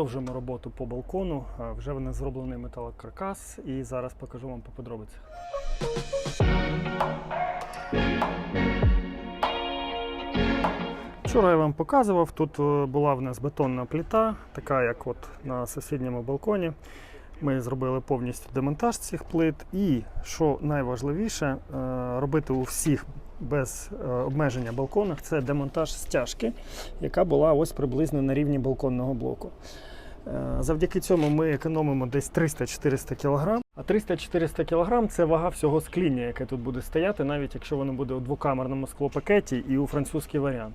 Продовжуємо роботу по балкону. Вже в нас зроблений металокаркас, і зараз покажу вам по подробицях. Вчора я вам показував, тут е, була в нас бетонна плита, така як от на сусідньому балконі. Ми зробили повністю демонтаж цих плит. І що найважливіше, е, робити у всіх без е, обмеження балконах це демонтаж стяжки, яка була ось приблизно на рівні балконного блоку. Е, Завдяки цьому ми економимо десь 300-400 кг. А 300-400 кг це вага всього скління, яке тут буде стояти, навіть якщо воно буде у двокамерному склопакеті і у французький варіант.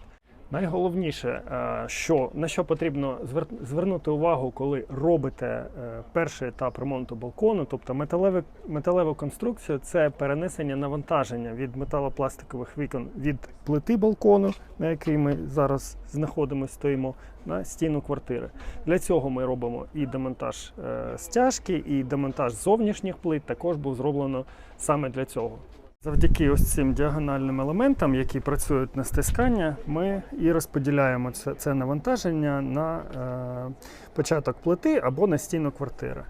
Найголовніше, е, що на що потрібно звер- звернути увагу, коли робите е, перший етап ремонту балкону, тобто металеве, металева конструкція це перенесення навантаження від металопластикових вікон від плити балкону, на якій ми зараз знаходимося, стоїмо, на стіну квартири. Для цього ми робимо і демонтаж е, стяжки, і демонтаж зовнішніх плит також був зроблено саме для цього. Завдяки ось цим діагональним елементам, які працюють на стискання, ми і розподіляємо це, це навантаження на е, початок плити або на стіну квартири.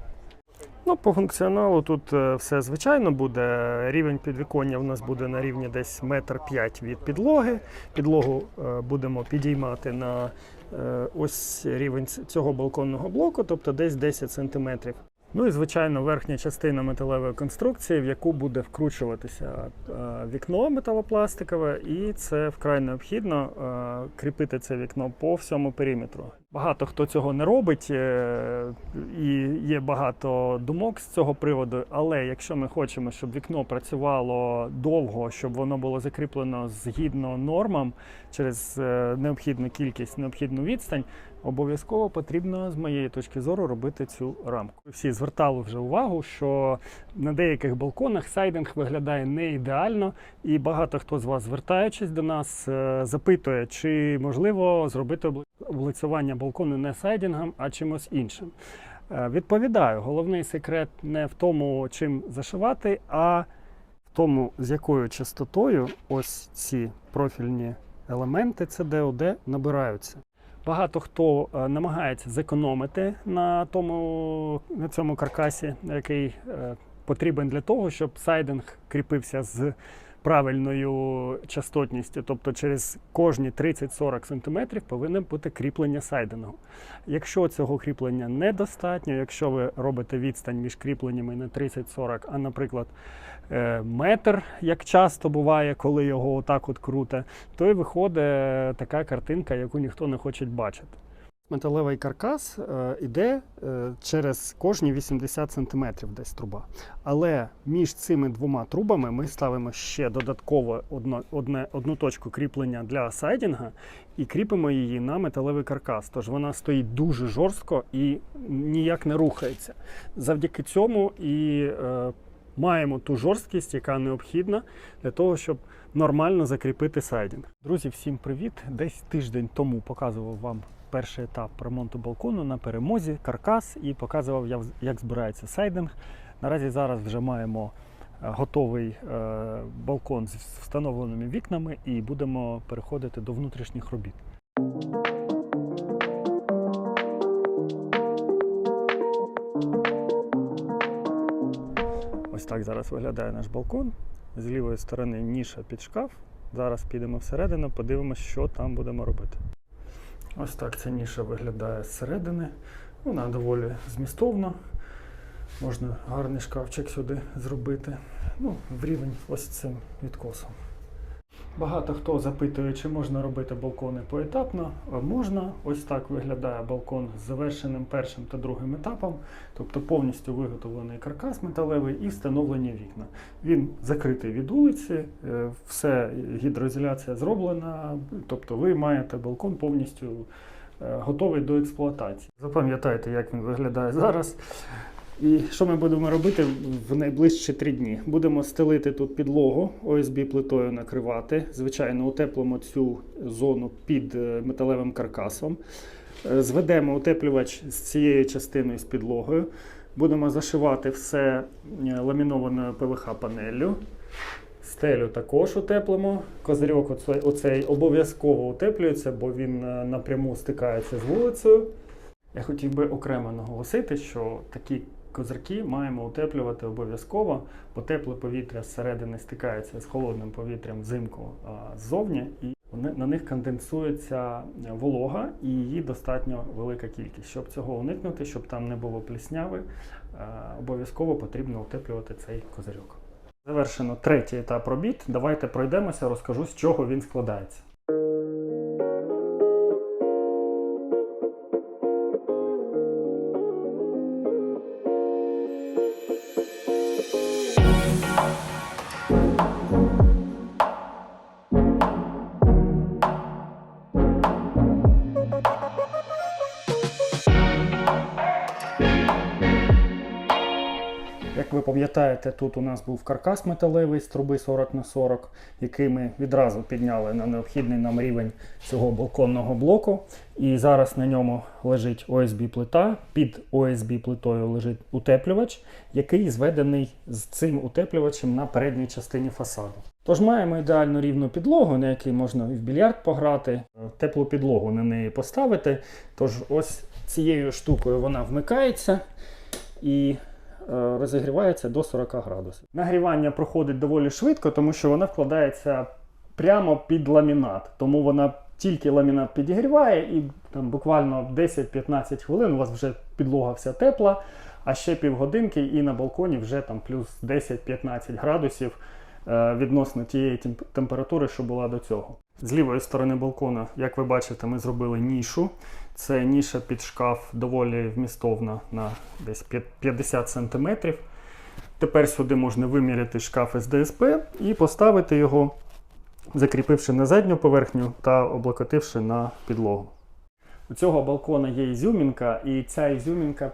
Ну, по функціоналу тут е, все звичайно буде. Рівень підвіконня у нас буде на рівні десь метр п'ять від підлоги. Підлогу е, будемо підіймати на е, ось рівень цього балконного блоку, тобто десь 10 сантиметрів. Ну і звичайно, верхня частина металевої конструкції, в яку буде вкручуватися е, вікно металопластикове, і це вкрай необхідно е, кріпити це вікно по всьому периметру. Багато хто цього не робить, е, і є багато думок з цього приводу. Але якщо ми хочемо, щоб вікно працювало довго, щоб воно було закріплено згідно нормам через е, необхідну кількість, необхідну відстань, обов'язково потрібно, з моєї точки зору, робити цю рамку. Всі звертали вже увагу, що на деяких балконах сайдинг виглядає не ідеально, і багато хто з вас, звертаючись до нас, е, запитує, чи можливо зробити обли- облицювання балкону не сайдингом, а чимось іншим. Е, Відповідаю, головний секрет не в тому, чим зашивати, а в тому, з якою частотою ось ці профільні елементи CDOD набираються. Багато хто е, намагається зекономити на тому на цьому каркасі, який е, потрібен для того, щоб сайдинг кріпився з правильною частотністю, тобто через кожні 30-40 см повинне бути кріплення сайдингу. Якщо цього кріплення недостатньо, якщо ви робите відстань між кріпленнями не 30-40, а, наприклад, е, метр, як часто буває, коли його отак от круте, то і виходить така картинка, яку ніхто не хоче бачити. Металевий каркас е, іде е, через кожні 80 см десь труба. Але між цими двома трубами ми ставимо ще додатково одно, одне, одну точку кріплення для сайдінга і кріпимо її на металевий каркас. Тож вона стоїть дуже жорстко і ніяк не рухається. Завдяки цьому і е, маємо ту жорсткість, яка необхідна для того, щоб нормально закріпити сайдінг. Друзі, всім привіт! Десь тиждень тому показував вам перший етап ремонту балкону на перемозі, каркас і показував, як збирається сайдинг. Наразі зараз вже маємо е, готовий е, балкон з встановленими вікнами і будемо переходити до внутрішніх робіт. Ось так зараз виглядає наш балкон. З лівої сторони ніша під шкаф. Зараз підемо всередину, подивимося, що там будемо робити. Ось так ця ніша виглядає зсередини. Вона доволі змістовна. Можна гарний шкафчик сюди зробити. Ну, в рівень ось цим відкосом. Багато хто запитує, чи можна робити балкони поетапно. Можна. Ось так виглядає балкон з завершеним першим та другим етапом, тобто повністю виготовлений каркас металевий і встановлені вікна. Він закритий від вулиці, е, все гідроізоляція зроблена, тобто ви маєте балкон повністю е, готовий до експлуатації. Запам'ятайте, як він виглядає зараз. І що ми будемо робити в найближчі три дні? Будемо стелити тут підлогу, ОСБ плитою накривати. Звичайно, утеплимо цю зону під е, металевим каркасом. Е, Зведемо утеплювач з цією частиною з підлогою. Будемо зашивати все е, ламінованою ПВХ-панеллю. Стелю також утеплимо. Козирьок оцей, оцей обов'язково утеплюється, бо він напряму стикається з вулицею. Я хотів би окремо наголосити, що такі козирки маємо утеплювати обов'язково, бо тепле повітря зсередини стикається з холодним повітрям взимку ззовні, і на них конденсується волога, і її достатньо велика кількість. Щоб цього уникнути, щоб там не було плісняви, обов'язково потрібно утеплювати цей козирьок. Завершено третій етап робіт. Давайте пройдемося, розкажу, з чого він складається. Ви пам'ятаєте, тут у нас був каркас металевий з труби 40 на 40, який ми відразу підняли на необхідний нам рівень цього балконного блоку. І зараз на ньому лежить ОСБ плита. Під ОСБ плитою лежить утеплювач, який зведений з цим утеплювачем на передній частині фасаду. Тож маємо ідеально рівну підлогу, на якій можна і в більярд пограти, теплу підлогу на неї поставити. Тож ось цією штукою вона вмикається і розігрівається до 40 градусів. Нагрівання проходить доволі швидко, тому що вона вкладається прямо під ламінат. Тому вона тільки ламінат підігріває, і там буквально 10-15 хвилин у вас вже підлога вся тепла, а ще півгодинки і на балконі вже там плюс 10-15 градусів е, відносно тієї температури, що була до цього. З лівої сторони балкона, як ви бачите, ми зробили нішу. Це ніша під шкаф доволі вмістовна на десь 50 см. Тепер сюди можна виміряти шкаф з ДСП і поставити його, закріпивши на задню поверхню та облокотивши на підлогу. У цього балкона є ізюмінка, і ця ізюмінка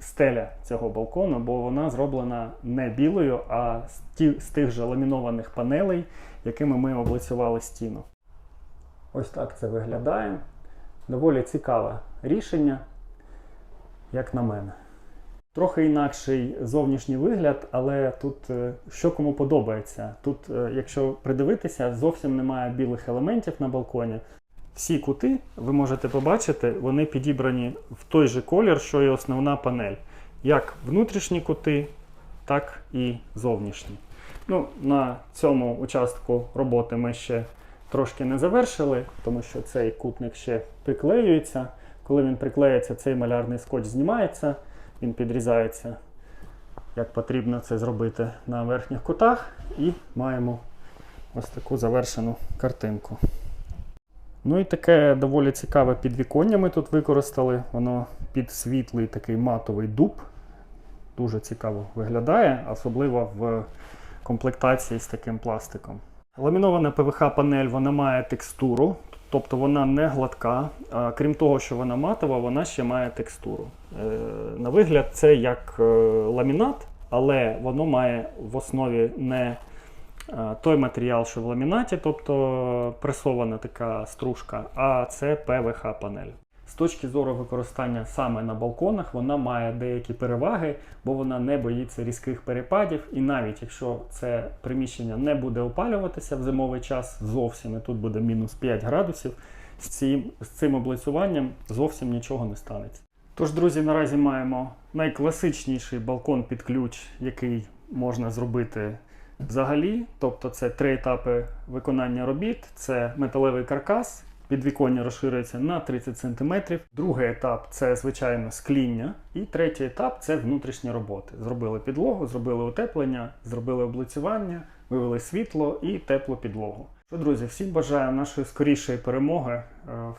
стеля цього балкону, бо вона зроблена не білою, а з, тих же ламінованих панелей, якими ми облицювали стіну. Ось так це виглядає. Доволі цікаве рішення, як на мене. Трохи інакший зовнішній вигляд, але тут е, що кому подобається. Тут, е, якщо придивитися, зовсім немає білих елементів на балконі. Всі кути, ви можете побачити, вони підібрані в той же колір, що і основна панель. Як внутрішні кути, так і зовнішні. Ну, на цьому участку роботи ми ще трошки не завершили, тому що цей кутник ще приклеюється. Коли він приклеїться, цей малярний скотч знімається, він підрізається, як потрібно це зробити на верхніх кутах, і маємо ось таку завершену картинку. Ну і таке доволі цікаве підвіконня ми тут використали. Воно під світлий такий матовий дуб. Дуже цікаво виглядає, особливо в комплектації з таким пластиком. Ламінована ПВХ-панель вона має текстуру, тобто вона не гладка. Крім того, що вона матова, вона ще має текстуру. Е, на вигляд, це як е, ламінат, але воно має в основі не е, той матеріал, що в ламінаті, тобто пресована така стружка, а це ПВХ-панель. З точки зору використання саме на балконах, вона має деякі переваги, бо вона не боїться різких перепадів. І навіть якщо це приміщення не буде опалюватися в зимовий час зовсім, і тут буде мінус 5 градусів, з цим, з цим облицюванням зовсім нічого не станеться. Тож, друзі, наразі маємо найкласичніший балкон під ключ, який можна зробити взагалі. Тобто це три етапи виконання робіт: це металевий каркас. Підвіконня розширюється на 30 см. Другий етап це звичайно скління. І третій етап це внутрішні роботи. Зробили підлогу, зробили утеплення, зробили облицювання, вивели світло і теплу підлогу. Що, друзі, всім бажаю нашої скорішої перемоги. Е,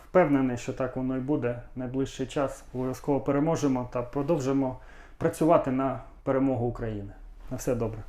Впевнений, що так воно і буде. Найближчий час обов'язково переможемо та продовжимо працювати на перемогу України. На все добре.